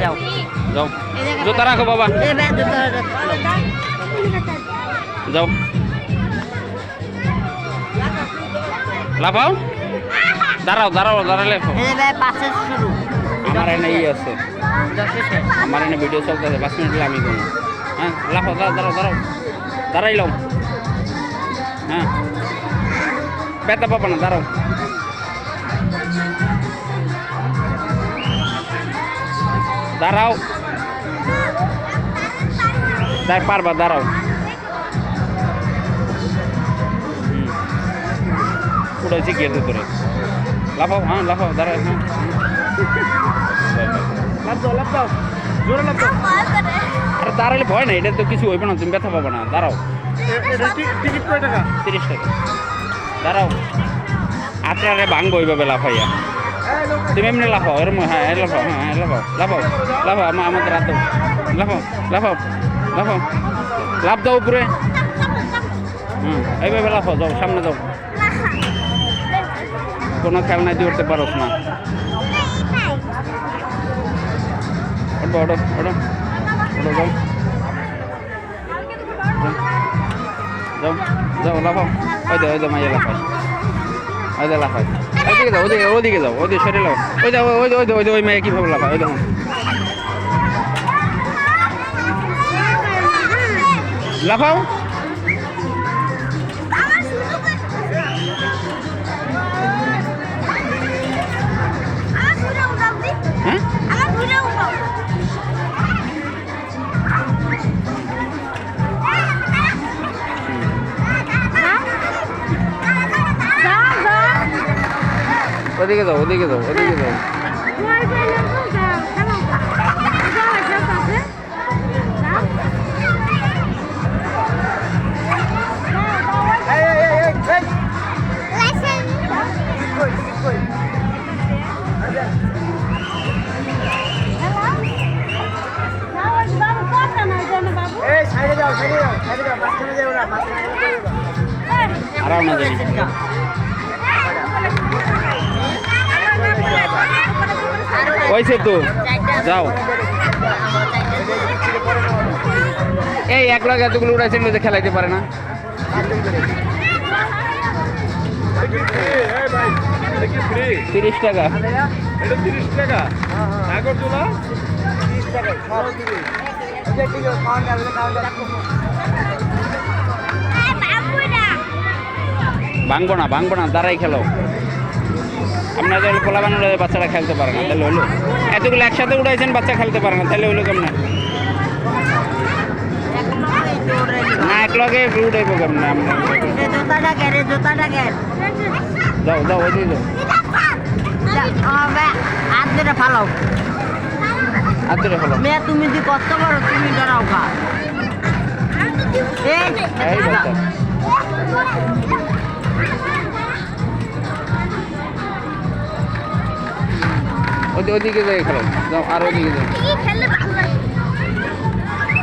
যাও। যাও। জুতা রাখো, বাবা। যাও। লাফাও। দাঁড়াও দাঁড়াও, দাঁড়ালে আমার এনে ই আছে। আমার এনে ভিডিও চলতেছে, পাঁচ মিনিট আমি করব হ্যাঁ লাফাও, দাঁড়াও দাঁড়াও দাঁড়াও। দাঁড়াইলাম হ্যাঁ। ব্যথা পাবো না, দাঁড়াও। দাঁড়াও। দেখ পারবা দাঁড়াও। উঠেছি গিয়ে তোরে লাফাও হ্যাঁ লাফাও দাঁড়াও হ্যাঁ। লাভ দাও লাভ দাও। জোরে লাভ দাও। আরে দাঁড়ালে ভয় না এটা তো কিছু হইবে না তুমি ব্যথা পাবো না দাঁড়াও। টিকিট কয় টাকা? তিরিশ টাকা। দাঁড়াও। আপনারে ভাঙবো ওইভাবে লাফাইয়া। তুমি এমনি লাফাও এরম হ্যাঁ লাফাও হ্যাঁ লাফাও লাফাও লাফাও আমার আমাদের হাত দাও লাফাও লাফাও লাফাও লাভ দাও উপরে হুম এইভাবে লাফাও যাও সামনে যাও কোনো খেলনায় দিয়ে উঠতে পারোস না ওঠো ওঠো ওঠো ওঠো যাও যাও যাও লাফাও ওই দে ওই দে মাইয়া লাফাই ওই দে লাফাই ওইদিকে যাও, ওদিকে ওদিকে যাও, ওদিকে সরে লাও ওই যাও ওই ওই ওই ওই মেয়ে কীভাবে লাফা ওই দেখুন লাফাও। ওদিকে যাও ওদিকে যাও ওদিকে যাও এই সাইডে যাও হয়েছে তো? যাও। এই এক লাখ এতগুলো উড়াইছেন যে খেলাইতে পারে না। তিরিশ টাকা তিরিশ টাকা। ভাঙবো না ভাঙবো না, দাঁড়াই খেলো। আপনাদের পোলা বানালে বাচ্চারা খেলতে পারে না, তাহলে হলো। এতগুলো একসাথে উড়াইছেন, বাচ্চা খেলতে পারে না, তাহলে হলো কেমন? না, এক লগে উড়াইবো কেমন আমরা? যাও যাও ওদিকে যাও। হাত ধরে ফালাও হাত ধরে ফেলো। মেয়ে তুমি যদি কষ্ট করো তুমি ডরাও কা এই ওদিকে যাই খেলো আর ওদিকে যাও